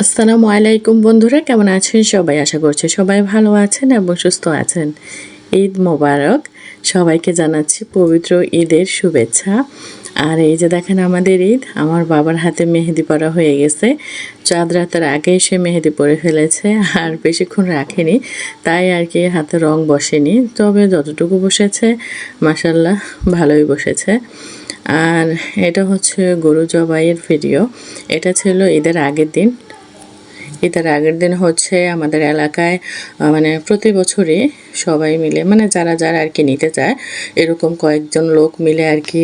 আসসালামু আলাইকুম বন্ধুরা, কেমন আছেন সবাই? আশা করছি সবাই ভালো আছেন এবং সুস্থ আছেন। ঈদ মোবারক, সবাইকে জানাচ্ছি পবিত্র ঈদের শুভেচ্ছা। আর এই যে দেখেন আমাদের ঈদ, আমার বাবার হাতে মেহেদি পরা হয়ে গেছে। চাঁদ রাতের আগে সে মেহেদি পরে ফেলেছে, আর বেশিক্ষণ রাখেনি, তাই আর কি হাতে রং বসেনি। তবে যতটুকু বসেছে মাসাল্লাহ ভালোই বসেছে। আর এটা হচ্ছে গরু জবাইয়ের ভিডিও। এটা ছিল ঈদের আগের দিন। ঈদের আগের দিন হচ্ছে আমাদের এলাকায় মানে প্রতি বছরই সবাই মিলে মানে যারা যারা আর কি নিতে চায়, এরকম কয়েকজন লোক মিলে আর কি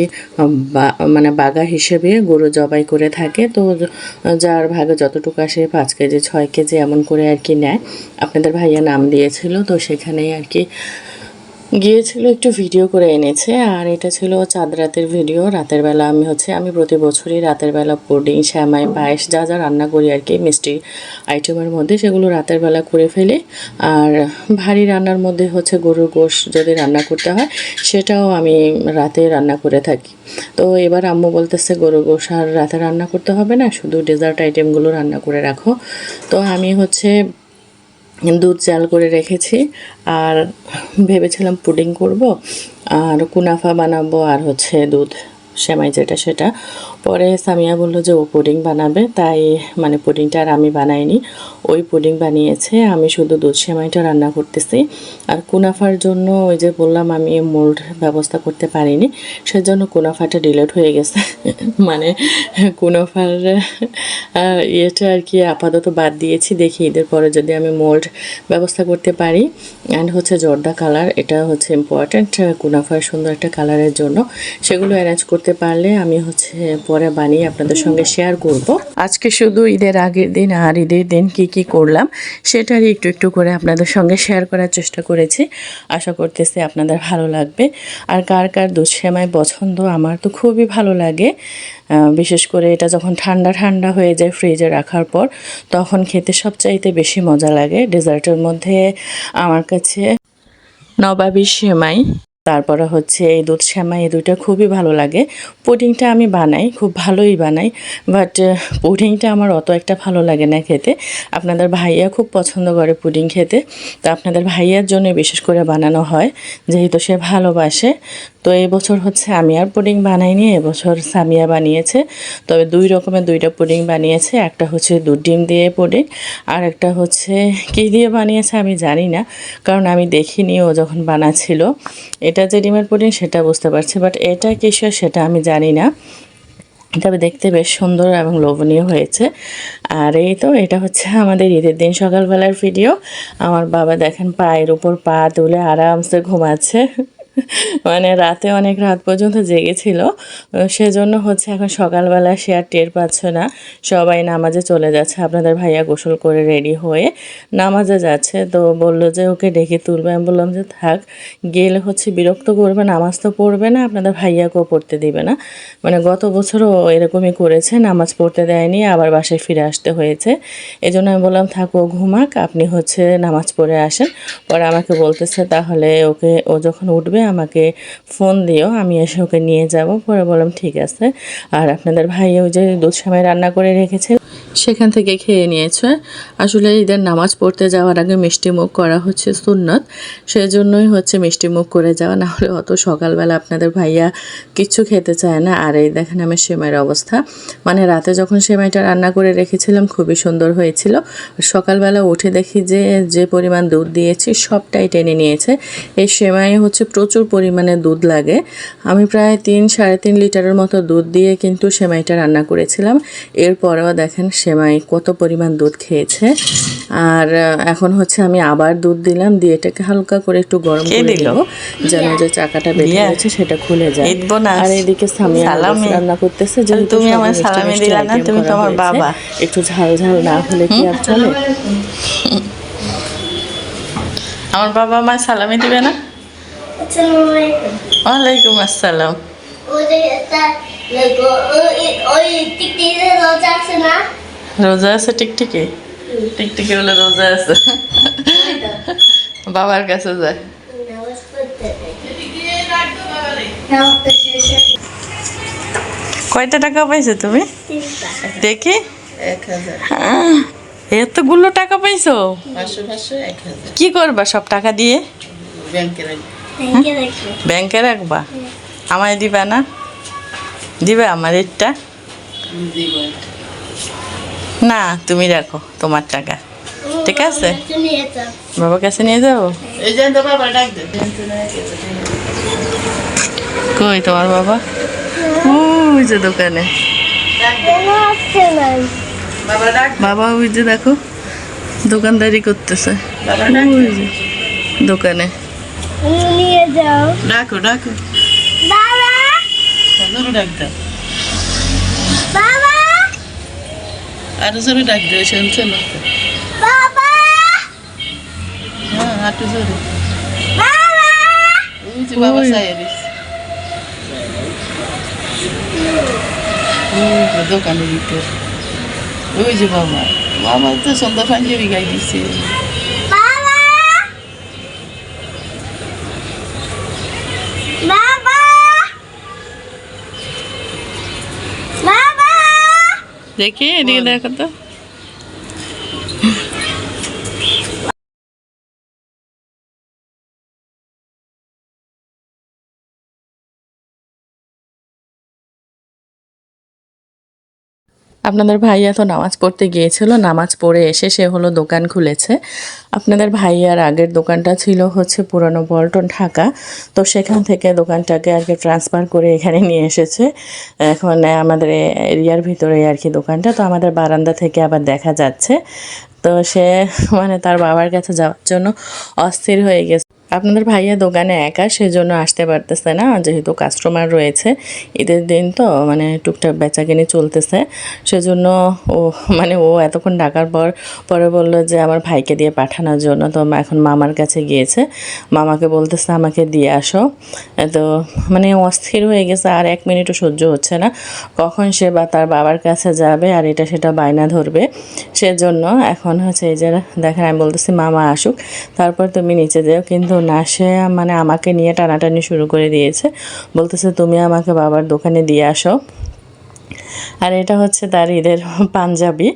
মানে বাগা হিসেবে গরু জবাই করে থাকে। তো যার ভাগে যতটুকু আসে পাঁচ কেজি, ছয় কেজি এমন করে আর কি নেয়। আপনাদের ভাইয়া নাম দিয়েছিল, তো সেখানেই আর কি গিয়েছিল একটু ভিডিও করে এনেছে, আর এটা ছিল চাঁদ রাতের ভিডিও রাতের বেলা আমি হচ্ছে, আমি প্রতি বছরই রাতের বেলা পুডিং, শ্যামাই, পায়েস, যা যা রান্না করি আর কি, মিষ্টি আইটেমের মধ্যে, সেগুলো রাতের বেলা করে ফেলি। আর ভারী রান্নার মধ্যে হচ্ছে গরুর গোশ যদি রান্না করতে হয়, সেটাও আমি রাতে রান্না করে থাকি। তো এবার আম্মু বলতেছে, গরুর গোশ আর রাতে রান্না করতে হবে না, শুধু ডেজার্ট আইটেমগুলো রান্না করে রাখো। তো আমি হচ্ছে দুধ চাল করে রেখেছি আর ভেবেছিলাম পুডিং করব আর কুনাফা বানাবো আর হচ্ছে দুধ, সেমাই যেটা সেটা। পরে সামিয়া বলল যে ও পুডিং বানাবে, তাই মানে পুডিংটা আর আমি বানাইনি। ওই পুডিং বানিয়েছে, আমি শুধু দুধ সেমাইটা রান্না করতেছি। আর কুনাফার জন্য ওই যে বললাম আমি মোল্ড ব্যবস্থা করতে পারিনি, সেজন্য কুনাফাটা ডিলেট হয়ে গেছে। মানে কুনাফার ইয়েটা আর কি আপাতত বাদ দিয়েছি, দেখি ঈদের পরে যদি আমি মোল্ড ব্যবস্থা করতে পারি। অ্যান্ড হচ্ছে জর্দা কালার, এটা হচ্ছে ইম্পর্ট্যান্ট কুনাফার সুন্দর একটা কালারের জন্য। সেগুলো অ্যারেঞ্জ করতে পারলে আমি হচ্ছে পরে বানিয়ে আপনাদের সঙ্গে শেয়ার করব। আজকে শুধু ঈদের আগের দিন আর ঈদের দিন কি কি করলাম, সেটারই একটু একটু করে আপনাদের সঙ্গে শেয়ার করার চেষ্টা করেছি। আশা করতেছি আপনাদের ভালো লাগবে। আর কার কার দুধ পছন্দ আমার তো খুবই ভালো লাগে। বিশেষ করে এটা যখন ঠান্ডা ঠান্ডা হয়ে যায় ফ্রিজে রাখার পর, তখন খেতে সবচাইতে বেশি মজা লাগে। ডেজার্টের মধ্যে আমার কাছে নবাবি সেমাই। তারপরে হচ্ছে এই দুধ শ্যামা, এই দুইটা খুবই ভালো লাগে। পুডিংটা আমি বানাই, খুব ভালোই বানাই বাট পুডিংটা আমার অত একটা ভালো লাগে না খেতে। আপনাদের ভাইয়া খুব পছন্দ করে পুডিং খেতে, তো আপনাদের ভাইয়ার জন্য বিশেষ করে বানানো হয়, যেহেতু সে ভালোবাসে। তো এই বছর হচ্ছে আমি আর পুডিং বানাইনি এবছর সামিয়া বানিয়েছে। তবে দুই রকমের দুইটা পুডিং বানিয়েছে, একটা হচ্ছে দুধ ডিম দিয়ে পুডিং, আর একটা হচ্ছে কী দিয়ে বানিয়েছে আমি জানি না, কারণ আমি দেখিনি ও যখন বানাচ্ছিল। এটা যে ডিমের পুডিং সেটা বুঝতে পারছি বাট এটা কিসের সেটা আমি জানি না। তবে দেখতে বেশ সুন্দর এবং লোভনীয় হয়েছে। আর এই তো, এটা হচ্ছে আমাদের ঈদের দিন সকালবেলার ভিডিও আমার বাবা দেখেন পায়ের উপর পা তুলে আরামসে ঘুমাচ্ছে। মানে রাতে অনেক রাত পর্যন্ত জেগেছিল। সেজন্য হচ্ছে এখন সকালবেলা সে আর টের পাচ্ছে না। সবাই নামাজে চলে যাচ্ছে। আপনাদের ভাইয়া গোসল করে রেডি হয়ে নামাজে যাচ্ছে। তো বলল যে, ওকে ডেকে তুলবে। আমি বললাম যে, থাক। গেলে হচ্ছে বিরক্ত করবে, নামাজ তো পড়বে না। আপনাদের ভাইয়াকেও পড়তে দিবে না। মানে গত বছরও এরকমই করেছে, নামাজ পড়তে দেয়নি, আবার বাসায় ফিরে আসতে হয়েছে। এই জন্য আমি বললাম, থাকো ঘুমাক, আপনি হচ্ছে নামাজ পড়ে আসেন। পরে আমাকে বলতেছে, তাহলে ওকে, ও যখন উঠবে আমাকে ফোন দিও, আমি এসে ওকে নিয়ে যাব। পরে বললাম, ঠিক আছে। আর আপনাদের ভাই ওই যে দুধ সময় রান্না করে রেখেছে সেখান থেকে খেয়ে নিয়েছে। আসলে ঈদের নামাজ পড়তে যাওয়ার আগে মিষ্টি মুখ করা হচ্ছে সুন্নত। সেজন্যই হচ্ছে মিষ্টি মুখ করে যাওয়া। না হলে অত সকালবেলা আপনাদের ভাইয়া কিচ্ছু খেতে চায় না। আর এই দেখেন আমার সেমাইয়ের অবস্থা। মানে রাতে যখন সেমাইটা রান্না করে রেখেছিলাম, খুবই সুন্দর হয়েছিল। সকালবেলা উঠে দেখি যে যে পরিমাণ দুধ দিয়েছি, সবটাই টেনে নিয়েছে। এই সেমাই হচ্ছে প্রচুর পরিমাণে দুধ লাগে। আমি প্রায় তিন, সাড়ে তিন লিটারের মতো দুধ দিয়ে কিন্তু সেমাইটা রান্না করেছিলাম। এরপরেও দেখেন সেমাই কত পরিমাণ দুধ খেয়েছে আর এখন হচ্ছে আমি আবার দুধ দিলাম দিয়ে এটাকে হালকা করে একটু গরম করে দিল? যেন যে চাকাটা বেরিয়ে? গেছে সেটা খুলে যায়? আর এদিকে সামিয়া সালামি? রান্না করতেছে যেহেতু তুমি আমার সালামি দিলা না, তুমি তো আমার বাবা। একটু ঝাল ঝাল না হলে কি আর চলে আমার বাবা মা সালামি দিবে না. ওয়ালাইকুম আসসালাম ওই ওই টিকটিকে রোজা আছে না রোজা আছে টিকটিকি? টিকটিকি বলে রোজা আছে। বাবার কাছে যায়। কয়টা টাকা পাইছো তুমি? দেখি। এতগুলো টাকা পাইছো? কি করবা সব টাকা দিয়ে? ব্যাংকে রাখব? আমায় দিবা না? দিবে আমার এটা না তুমি রাখো তোমার টাকা। ঠিক আছে? বাবার কাছে নিয়ে যাব? কই তোমার বাবা? ওই যে দোকানে। বাবা ডাক বাবা ওই যে দেখো দোকানদারি করতেছে। দোকানে নিয়ে যাও ডাকো ডাকো। বাবা! ডাক দাও আরও জোরে ডাক দিয়ে শুনছে না। হ্যাঁ আটু জোরে। বাবা! যে দোকানের ভিতর। ওই যে বাবা। বাবা তো সন্ধ্যা পাঞ্জাবি গাই দিছে বাবা বাবা বাবা দেখি এদিকে দেখো তো। আপনাদের ভাইয়া তো নামাজ পড়তে গিয়েছিল, নামাজ পড়ে এসে সে হলো দোকান খুলেছে। আপনাদের ভাইয়ার আগের দোকানটা ছিল হচ্ছে পুরনো পল্টন ঢাকা, তো সেখান থেকে দোকানটাকে আর কি ট্রান্সফার করে এখানে নিয়ে এসেছে। এখন আমাদের এরিয়ার ভিতরে আর কি দোকানটা, তো আমাদের বারান্দা থেকে আবার দেখা যাচ্ছে। তো সে মানে তার বাবার কাছে যাওয়ার জন্য অস্থির হয়ে গেছে। আপনাদের ভাইয়া দোকানে একা, সেজন্য আসতে পারতেছে না, যেহেতু কাস্টমার রয়েছে। ঈদের দিন তো মানে টুকটাক বেচাকিনি চলতেছে। সেজন্য ও মানে ও এতক্ষণ ডাকার পর, পরে বলল যে আমার ভাইকে দিয়ে পাঠানোর জন্য। তো এখন মামার কাছে গিয়েছে। মামাকে বলতেছে, আমাকে দিয়ে আসো। তো মানে অস্থির হয়ে গেছে, আর এক মিনিটও সহ্য হচ্ছে না। কখন সে বা তার বাবার কাছে যাবে, আর এটা সেটা বায়না ধরবে, সেজন্য এখন হচ্ছে এই যে, দেখেন আমি বলতেছি, মামা আসুক, তারপর তুমি নিচে যেও। কিন্তু না, সে মানে আমাকে নিয়ে টানাটানি শুরু করে দিয়েছে। বলতেছে, তুমি আমাকে বাবার দোকানে দিয়ে আসো। আর এটা হচ্ছে তার ঈদের পাঞ্জাবি।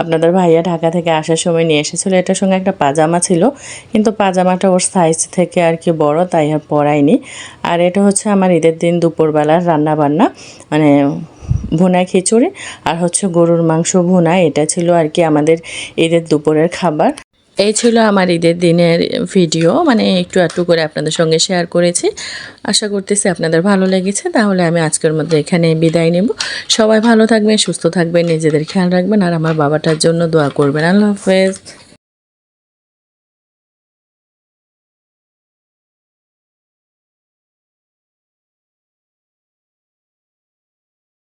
আপনাদের ভাইয়া ঢাকা থেকে আসার সময় নিয়ে এসেছিল। এটার সঙ্গে একটা পাজামা ছিল, কিন্তু পাজামাটা ওর সাইজ থেকে আর কি বড়, তাই আর পরাইনি আর এটা হচ্ছে আমার ঈদের দিন দুপুরবেলার রান্নাবান্না মানে ভুনা খিচুড়ি। আর হচ্ছে গরুর মাংস ভুনা, এটা ছিল আর কি আমাদের ঈদের দুপুরের খাবার। এই ছিল আমার ঈদের দিনের ভিডিও। মানে একটু একটু করে আপনাদের সঙ্গে শেয়ার করেছি। আশা করতেছি আপনাদের ভালো লেগেছে। তাহলে আমি আজকের মধ্যে এখানে বিদায় নেব। সবাই ভালো থাকবেন, সুস্থ থাকবেন, নিজেদের খেয়াল রাখবেন, আর আমার বাবাটার জন্য দোয়া করবেন। আল্লাহ হাফেজ।